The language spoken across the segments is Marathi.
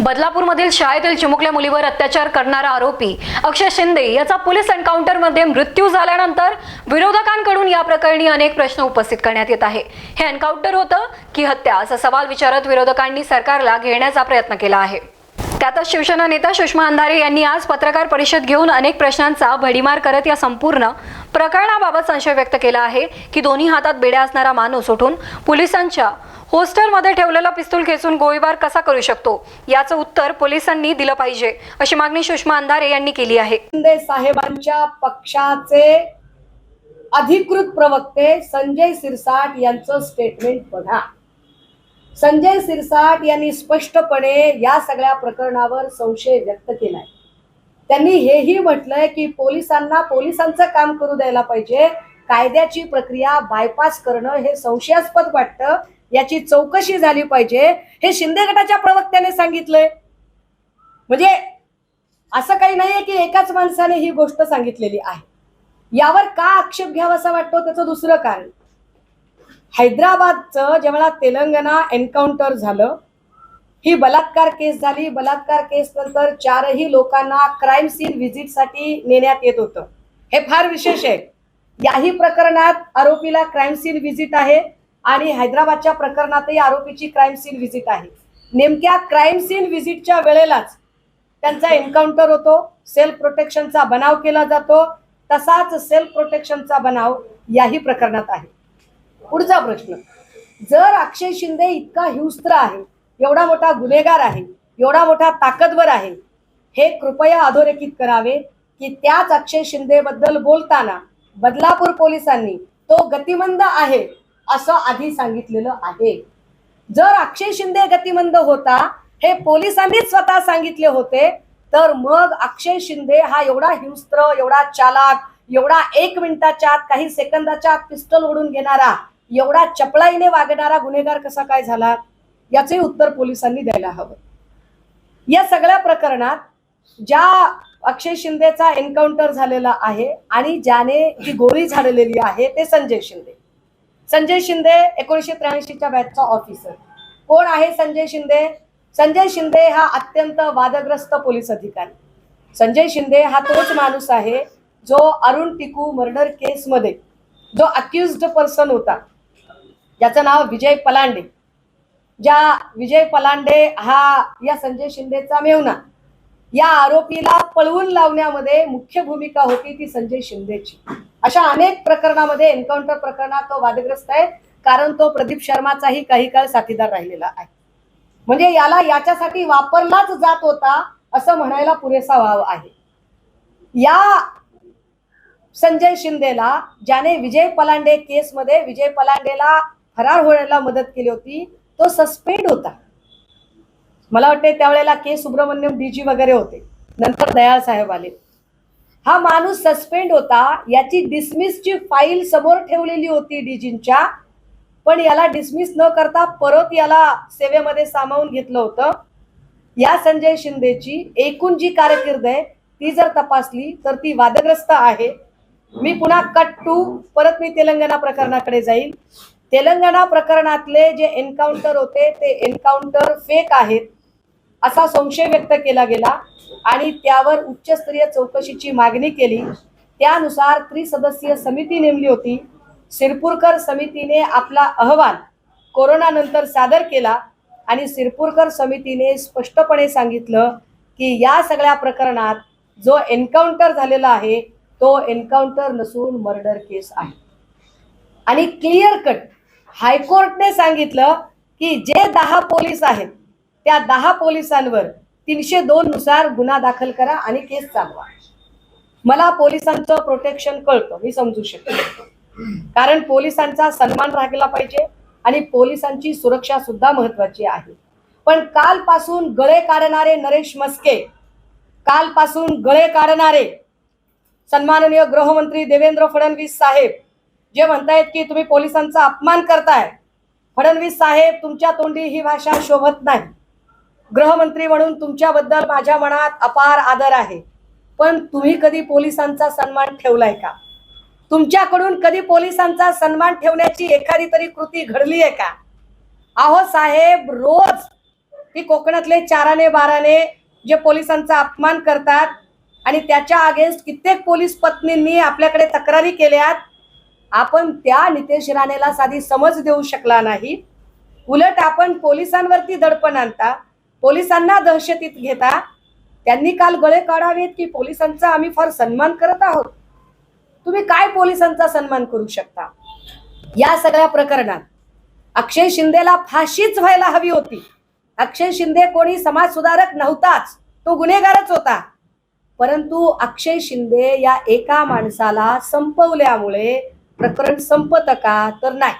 बदलापूरमधील शाळेतील चिमुकल्या मुलीवर अत्याचार करणारा आरोपी अक्षय शिंदे याचा पोलीस एन्काउंटरमध्ये मृत्यू झाल्यानंतर विरोधकांकडून या प्रकरणी अनेक प्रश्न उपस्थित करण्यात येत आहे. हे एन्काउंटर होतं की हत्या असा सवाल विचारत विरोधकांनी सरकारला घेण्याचा प्रयत्न केला आहे. त्यातच शिवसेना नेता सुषमा अंधारे यांनी आज पत्रकार परिषद घेऊन अनेक प्रश्नांचा भडीमार करत या संपूर्ण प्रकरणाबाबत संशय व्यक्त केला आहे की दोन्ही हातात बेड्या असणारा माणूस उठून पोलिसांच्या होस्टेलमध्ये ठेवलेला पिस्तूल खेचून गोळीबार कसा करू शकतो? याचं उत्तर पोलिसांनी दिलं पाहिजे. अशी मागणी सुषमा अंधारे यांनी केली आहे. शिंदे साहेबांच्या पक्षाचे अधिकृत प्रवक्ते संजय सिरसाट यांचं स्टेटमेंट बघा. संजय सिरसाट यांनी स्पष्टपणे या सगळ्या प्रकरणावर संशय व्यक्त केलाय. त्यांनी हेही म्हटलंय की पोलिसांना पोलिसांचं काम करू द्यायला पाहिजे. कायद्याची प्रक्रिया बायपास करणं हे संशयास्पद वाटतं. याची चौकशी झाली पाहिजे हे शिंदे गटाच्या प्रवक्त्याने सांगितलंय. म्हणजे असं काही नाहीये की एकाच माणसाने ही गोष्ट सांगितलेली आहे. यावर का आक्षेप घ्यावा वाटतो त्याचं दुसरं कारण हैदराबादचं जेव्हा तेलंगणा एन्काउंटर झालं ही बलात्कार केस झाली बलात्कार केस नंतर चारही लोकांना क्राईम सीन व्हिजिटसाठी नेण्यात येत होतं. हे फार विशेष आहे. याही प्रकरणात आरोपीला क्राईम सीन व्हिजिट आहे. आणि हैदराबादच्या प्रकरणातही आरोपीची क्राईम सीन व्हिजिट आहे. नेमक्या क्राईम सीन व्हिजिटच्या वेळेलाच त्यांचा एन्काउंटर होतो. सेल्फ प्रोटेक्शनचा बनाव केला जातो. तसाच सेल्फ प्रोटेक्शनचा बनाव याही प्रकरणात आहे. पुढचा प्रश्न. जर अक्षय शिंदे इतका हिंस्त्र आहे एवढा मोठा गुन्हेगार आहे एवढा मोठा ताकदवर आहे हे कृपया अधोरेखित करावे की त्याच अक्षय शिंदे बद्दल बोलताना बदलापूर पोलिसांनी तो गतिमंद आहे असं आधी सांगितलेलं आहे. जर अक्षय शिंदे गतिमंद होता हे पोलिसांनीच स्वतः सांगितले होते तर मग अक्षय शिंदे हा एवढा हिंस्त्र एवढा चालाक एवढा एक मिनिटाच्या आत काही सेकंदाच्या आत पिस्टल ओढून घेणारा एवढा चपळाईने वागणारा गुन्हेगार कसा काय झाला? याचे उत्तर पोलिसांनी द्यायला हवं. या सगळ्या प्रकरणात ज्या अक्षय शिंदेचा एन्काउंटर झालेला आहे आणि ज्याने ही गोळी झाडलेली आहे ते संजय शिंदे. संजय शिंदे एकोणीसशे त्र्याऐंशीच्या बॅचचा ऑफिसर कोण आहे संजय शिंदे? संजय शिंदे हा अत्यंत वादग्रस्त पोलीस अधिकारी. संजय शिंदे हा तोच माणूस आहे जो अरुण टिकू मर्डर केसमध्ये जो अक्युज्ड पर्सन होता. ज्याचं नाव विजय पलांडे. ज्या विजय पलांडे हा या संजय शिंदेचा मेवना या आरोपीला पळवून लावण्यामध्ये मुख्य भूमिका होती ती संजय शिंदेची. अशा अनेक प्रकरणामध्ये एन्काउंटर प्रकरणात तो वादग्रस्त आहे. कारण तो प्रदीप शर्माचाही काही काळ साथीदार राहिलेला आहे. म्हणजे याला याच्यासाठी वापरलाच जात होता असं म्हणायला पुरेसा वाव आहे. या संजय शिंदेला ज्याने विजय पलांडे केसमध्ये विजय पलांडेला फरार होण्याला मदत केली होती तो सस्पेंड होता. मला वाटते त्यावेळेला के सुब्रमण्यम डीजी वगैरे होते. नंतर दयाळ साहेब आले. हा माणूस सस्पेंड होता याची डिसमिसची फाईल समोर ठेवलेली होती डीजींच्या पण याला डिसमिस न करता परत याला सेवेमध्ये सामावून घेतलं होतं. या संजय शिंदेची एकूण जी कारकीर्द आहे ती जर तपासली तर ती वादग्रस्त आहे. मी पुन्हा कट टू परत मी तेलंगणा प्रकरणाकडे जाईल तेलंगणा प्रकरणातले जे एन्काउंटर होते ते एन्काउंटर फेक आहेत. असा संशय व्यक्त केला गेला आणि त्यावर उच्चस्तरीय चौकशीची मागणी केली. त्यानुसार त्रिसदस्यीय समिती नेमली होती. सिरपूरकर समितीने आपला अहवाल कोरोनानंतर सादर केला आणि सिरपूरकर समितीने स्पष्टपणे सांगितलं की या सगळ्या प्रकरणात जो एन्काउंटर झालेला आहे तो एन्काउंटर नसून मर्डर केस आहे. आणि क्लिअर कट हायकोर्टने सांगितलं की जे दहा पोलीस आहेत त्या दहा पोलिसांवर तीनशे दोन नुसार गुन्हा दाखल करा आणि केस चालवा. मला पोलिसांचं प्रोटेक्शन कळतं मी समजू शकते. कारण पोलिसांचा सन्मान राखला पाहिजे आणि पोलिसांची सुरक्षा सुद्धा महत्वाची आहे. पण कालपासून गळे काढणारे नरेश मस्के कालपासून गळे काढणारे सन्माननीय गृहमंत्री देवेंद्र फडणवीस साहेब जे म्हणतायत की तुम्ही पोलिसांचा अपमान करताय फडणवीस साहेब तुमच्या तोंडी ही भाषा शोभत नाही. गृहमंत्री म्हणून तुमच्याबद्दल माझ्या मनात अपार आदर आहे. पण तुम्ही कधी पोलिसांचा सन्मान ठेवलाय का? तुमच्याकडून कधी पोलिसांचा सन्मान ठेवण्याची एखादी तरी कृती घडली आहे का? अहो साहेब रोज की कोकणातले चाराने बाराने जे पोलिसांचा अपमान करतात आणि त्याच्या अगेन्स्ट कित्येक पोलीस पत्नींनी आपल्याकडे तक्रारी केल्यात आपण त्या नितेश राणेला साधी समज देऊ शकला नाही. उलट आपण पोलिसांवरती दडपण आणता. पोलिसांना दहशतीत घेता. त्यांनी काल गळे काढावेत की पोलिसांचा आम्ही फार सन्मान करत आहोत. तुम्ही काय पोलिसांचा सन्मान करू शकता? या सगळ्या प्रकरणात अक्षय शिंदेला फाशीच व्हायला हवी होती. अक्षय शिंदे कोणी समाज सुधारक नव्हताच. तो गुन्हेगारच होता. परंतु अक्षय शिंदे या एका माणसाला संपवल्यामुळे प्रकरण संपत का तर नाही.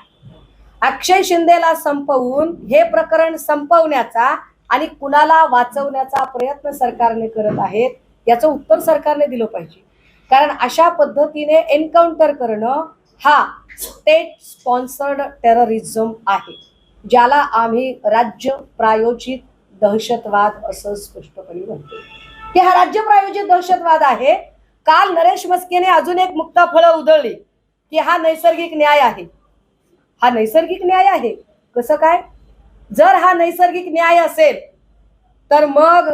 अक्षय शिंदेला संपवून हे प्रकरण संपवण्याचा आणि कुणाला वाचवण्याचा प्रयत्न सरकारने करत आहेत याचं उत्तर सरकारने दिलं पाहिजे. कारण अशा पद्धतीने एन्काउंटर करणं हा स्टेट स्पॉन्सर्ड टेररिझम आहे ज्याला आम्ही राज्य प्रायोजित दहशतवाद असं स्पष्टपणे म्हणतो. की हा राज्य प्रायोजित दहशतवाद आहे. काल नरेश मस्केने अजून एक मुक्ता फळं उधळली की हा नैसर्गिक न्याय आहे. हा नैसर्गिक न्याय आहे. कसं काय? जर हा नैसर्गिक न्याय असेल तर मग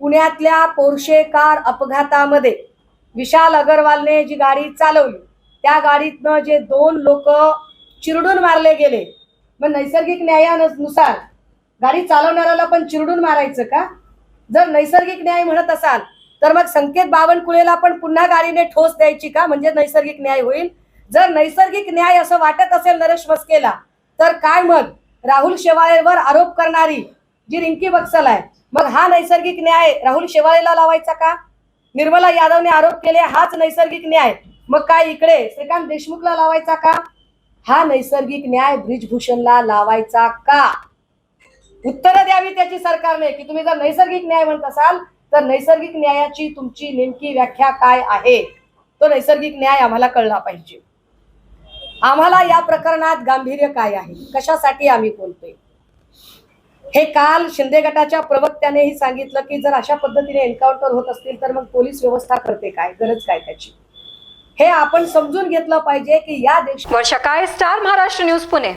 पुण्यातल्या पोर्शे कार अपघातामध्ये विशाल अगरवालने जी गाडी चालवली त्या गाडीतनं जे दोन लोक चिरडून मारले गेले मग नैसर्गिक न्यायानुसार गाडी चालवणाऱ्याला पण चिरडून मारायचं का? जर नैसर्गिक न्याय म्हणत असाल तर मग संकेत बावनकुळेला पण पुन्हा गाडीने ठोस द्यायची का? म्हणजे नैसर्गिक न्याय होईल. जर नैसर्गिक न्याय असं वाटत असेल नरेश मस्केला तर काय मग? राहुल शेवाळेवर आरोप करणारी जी रिंकी बक्सल आहे. मग हा नैसर्गिक न्याय राहुल शेवाळेला लावायचा का? निर्मला यादवने आरोप केले हाच नैसर्गिक न्याय. मग काय इकडे श्रीकांत देशमुखला लावायचा का? हा नैसर्गिक न्याय ब्रिजभूषणला लावायचा का? उत्तरं द्यावी त्याची सरकारने की तुम्ही जर नैसर्गिक न्याय म्हणत असाल तर नैसर्गिक न्यायाची तुमची नेमकी व्याख्या काय आहे? तो नैसर्गिक न्याय आम्हाला कळला पाहिजे. आम्हाला या प्रकरणात गांभीर्य काय आहे? कशासाठी आम्ही बोलतोय? हे काल शिंदे गटाच्या प्रवक्त्यानेही सांगितलं की जर अशा पद्धतीने एन्काउंटर होत असतील तर मग पोलीस व्यवस्था करते काय? गरज काय त्याची? हे आपण समजून घेतलं पाहिजे की या देश सकाळी स्टार महाराष्ट्र न्यूज पुणे.